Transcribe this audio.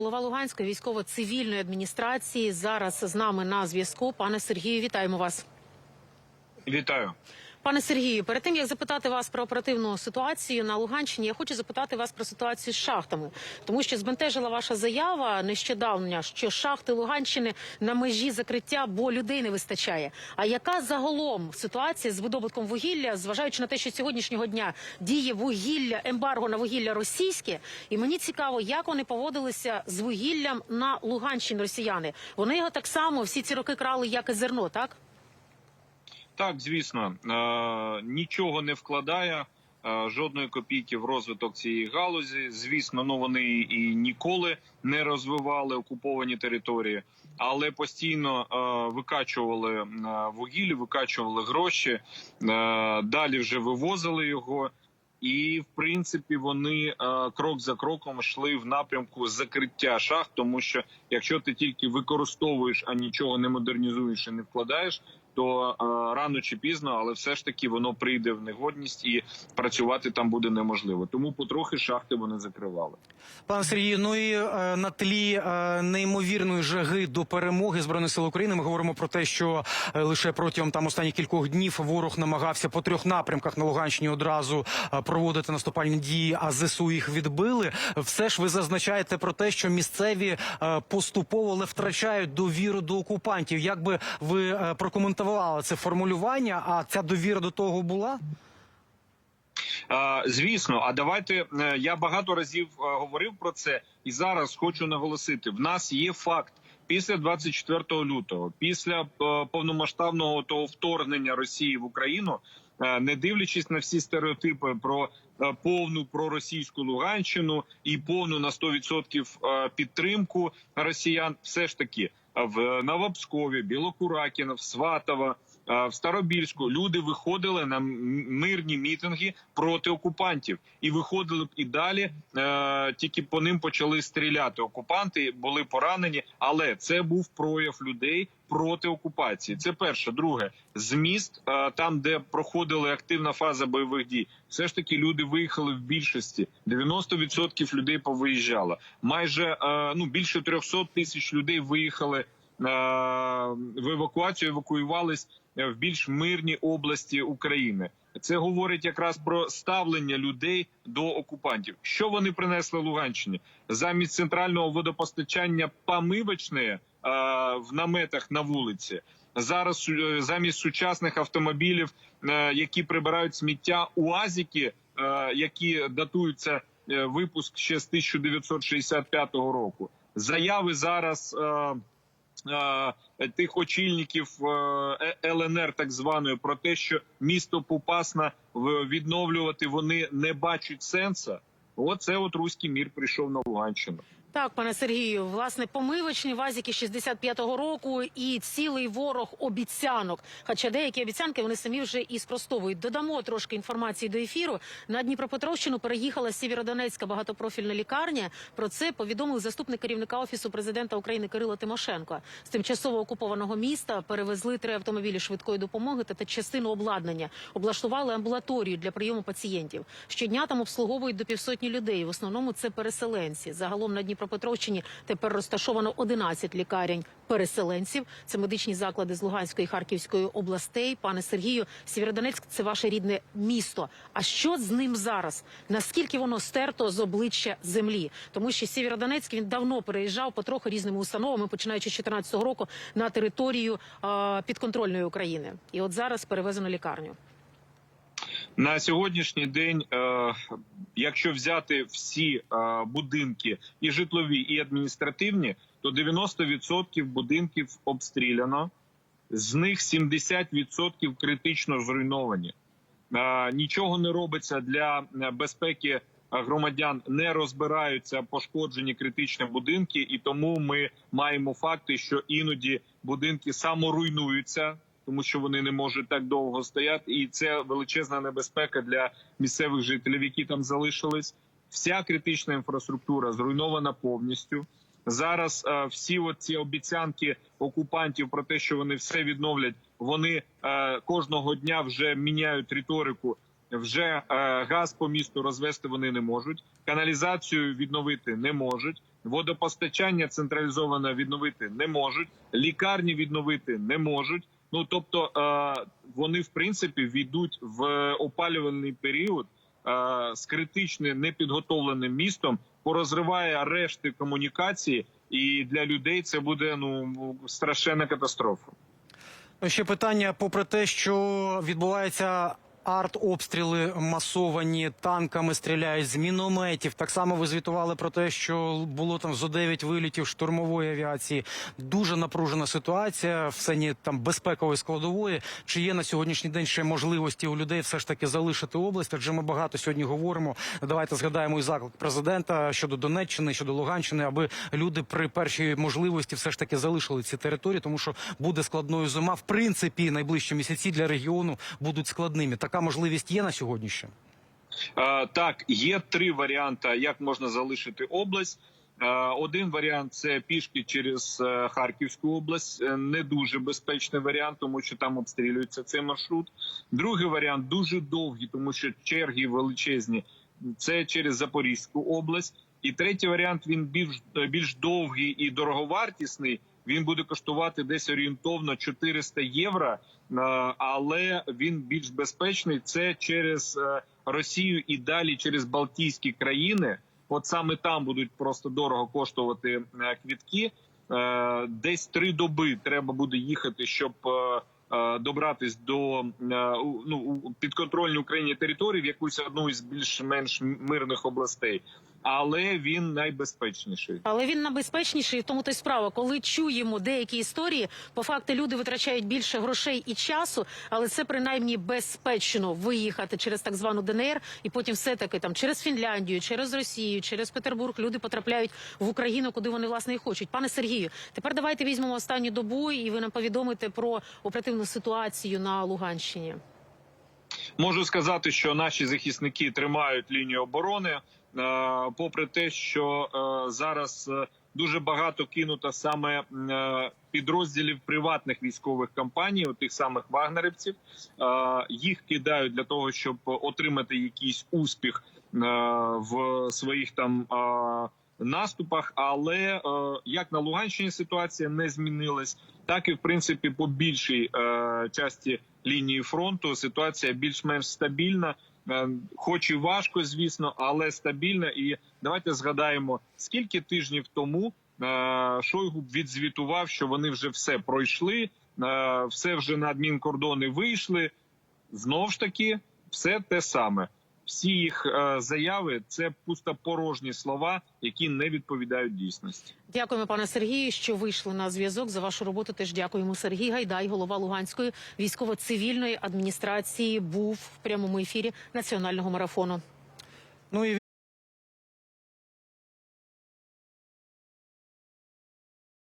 Голова Луганської військово-цивільної адміністрації зараз з нами на зв'язку. Пане Сергію, вітаємо вас. Вітаю. Пане Сергію, перед тим як запитати вас про оперативну ситуацію на Луганщині, я хочу запитати вас про ситуацію з шахтами, тому що збентежила ваша заява нещодавня, що шахти Луганщини на межі закриття, бо людей не вистачає. А яка загалом ситуація з видобутком вугілля, зважаючи на те, що сьогоднішнього дня діє вугілля, ембарго на вугілля російське, і мені цікаво, як вони поводилися з вугіллям на Луганщині росіяни. Вони його так само всі ці роки крали, як і зерно, так? Так, звісно, е, нічого не вкладає. е, Жодної копійки в розвиток цієї галузі. Звісно, ну вони і ніколи не розвивали окуповані території, але постійно е, викачували е, вугілля, викачували гроші, е, далі вже вивозили його. І в принципі вони е, крок за кроком йшли в напрямку закриття шахт, тому що якщо ти тільки використовуєш, а нічого не модернізуєш і не вкладаєш, то е, рано чи пізно, але все ж таки воно прийде в негодність і працювати там буде неможливо. Тому потрохи шахти вони закривали. Пане Сергію, ну і е, на тлі е, неймовірної жаги до перемоги збройних сил України ми говоримо про те, що лише протягом там останніх кількох днів ворог намагався по трьох напрямках на Луганщині одразу проводити наступальні дії, а ЗСУ їх відбили. Все ж ви зазначаєте про те, що місцеві поступово але втрачають довіру до окупантів. Як би ви е, прокоментували це формулювання? А ця довіра до того була? Звісно, а давайте е, я багато разів е, говорив про це, і зараз хочу наголосити: в нас є факт. Після 24 лютого, після е, повномасштабного того вторгнення Росії в Україну, не дивлячись на всі стереотипи про повну проросійську Луганщину і повну на 100% е, підтримку росіян, все ж таки в Новопскові, в Сватово, в Старобільську люди виходили на мирні мітинги проти окупантів і виходили б і далі. Е, тільки по ним почали стріляти. Окупанти були поранені, але це був прояв людей проти окупації. Це перше. Друге, зміст е, там, де проходила активна фаза бойових дій, все ж таки люди виїхали в більшості. 90% людей повиїжджало. Майже е, ну більше 300 тисяч людей виїхали е, в евакуацію, евакуювались е, в більш мирні області України. Це говорить якраз про ставлення людей до окупантів. Що вони принесли Луганщині замість центрального водопостачання помивочне е, в наметах на вулиці. Зараз е, замість сучасних автомобілів, е, які прибирають сміття, уазики, е, які датуються е, випуск ще з 1965 року. Заяви зараз. Е, е, Тих очільників е, ЛНР, так званої, про те, що місто Попасна відновлювати вони не бачать сенсу. Оце от руський мір прийшов на Луганщину. Так, пане Сергію, власне, помивочні вазики 65-го року і цілий ворог обіцянок. Хоча деякі обіцянки вони самі вже і спростовують. Додамо трошки інформації до ефіру. На Дніпропетровщину переїхала Сєвєродонецька багатопрофільна лікарня. Про це повідомив заступник керівника офісу президента України Кирило Тимошенко. З тимчасово окупованого міста перевезли три автомобілі швидкої допомоги та, та частину обладнання. Облаштували амбулаторію для прийому пацієнтів. Щодня там обслуговують до півсотні людей. В основному це переселенці. Загалом на Дніпропетровщині тепер розташовано 11 лікарень переселенців. Це медичні заклади з Луганської і Харківської областей. Пане Сергію, Сєвєродонецьк – це ваше рідне місто. А що з ним зараз? Наскільки воно стерто з обличчя землі? Тому що Сєвєродонецьк він давно переїжджав потроху різними установами, починаючи з 2014 року на територію підконтрольної України. І от зараз перевезено лікарню. На сьогоднішній день, е, якщо взяти всі е, будинки і житлові, і адміністративні, то 90% будинків обстріляно, з них 70% критично зруйновані. Е, нічого не робиться для безпеки громадян, не розбираються пошкоджені критичні будинки, і тому ми маємо факти, що іноді будинки саморуйнуються тому що вони не можуть так довго стояти, і це величезна небезпека для місцевих жителів, які там залишились. Вся критична інфраструктура зруйнована повністю. Зараз е, всі ці обіцянки окупантів про те, що вони все відновлять, вони е, кожного дня вже міняють риторику. Вже е, газ по місту розвести вони не можуть, каналізацію відновити не можуть. Водопостачання централізоване відновити не можуть, лікарні відновити не можуть. Ну тобто е, вони в принципі війдуть в опалювальний період е, з критично непідготовленим містом, порозриває решти комунікації, і для людей це буде ну страшенна катастрофа. Ну, Ще питання, попри те, що відбувається артобстріли масовані, танками стріляють з мінометів. Так само ви звітували про те, що було там зо 9 вилітів штурмової авіації. Дуже напружена ситуація в сцені там безпекової складової. Чи є на сьогоднішній день ще можливості у людей все ж таки залишити область? Адже ми багато сьогодні говоримо. Давайте згадаємо і заклик президента щодо Донеччини, щодо Луганщини, аби люди при першій можливості все ж таки залишили ці території, тому що буде складною зима. В принципі, найближчі місяці для регіону будуть складними. Така можливість є на сьогодні ще. Е, Так, є три варіанти, як можна залишити область. Е, Один варіант це пішки через е, Харківську область. Е, Не дуже безпечний варіант, тому що там обстрілюється цей маршрут. Другий варіант дуже довгий, тому що черги величезні. Це через Запорізьку область. І третій варіант він більш більш довгий і дороговартісний. Він буде коштувати десь орієнтовно 400 євро, е, але він більш безпечний. Це через е, Росію і далі через Балтійські країни. От саме там будуть просто дорого коштувати е, квітки. Десь три доби треба буде їхати, щоб добратись до ну у підконтрольній Україні території в якусь одну із більш-менш мирних областей, але він найбезпечніший. Але він небезпечніший, в тому то й справа. Коли чуємо деякі історії, по факту люди витрачають більше грошей і часу, але це принаймні безпечно виїхати через так звану ДНР, і потім все таки там через Фінляндію, через Росію, через Петербург люди потрапляють в Україну, куди вони власне і хочуть. Пане Сергію, тепер давайте візьмемо останню добу, і ви нам повідомите про оперативну ситуацію на Луганщині. Можу сказати, що наші захисники тримають лінію оборони, попри те, що е, зараз е, дуже багато кинуто саме е, підрозділів приватних військових компаній, от тих самих вагнерівців. Е, Їх кидають для того, щоб отримати якийсь успіх е, в своїх там. е, Наступах, але е, як на Луганщині ситуація не змінилась, так і в принципі по більшій е, часті лінії фронту ситуація більш-менш стабільна, Е, хоч і важко, звісно, але стабільна. І давайте згадаємо, скільки тижнів тому е, Шойгу відзвітував, що вони вже все пройшли, е, все вже на адмінкордони вийшли. Знов ж таки, все те саме. Всі їх е, заяви це пустопорожні слова, які не відповідають дійсності. Дякуємо, пане Сергію, що вийшли на зв'язок. За вашу роботу теж дякуємо. Сергій Гайдай, голова Луганської військово-цивільної адміністрації, був в прямому ефірі національного марафону. Ну і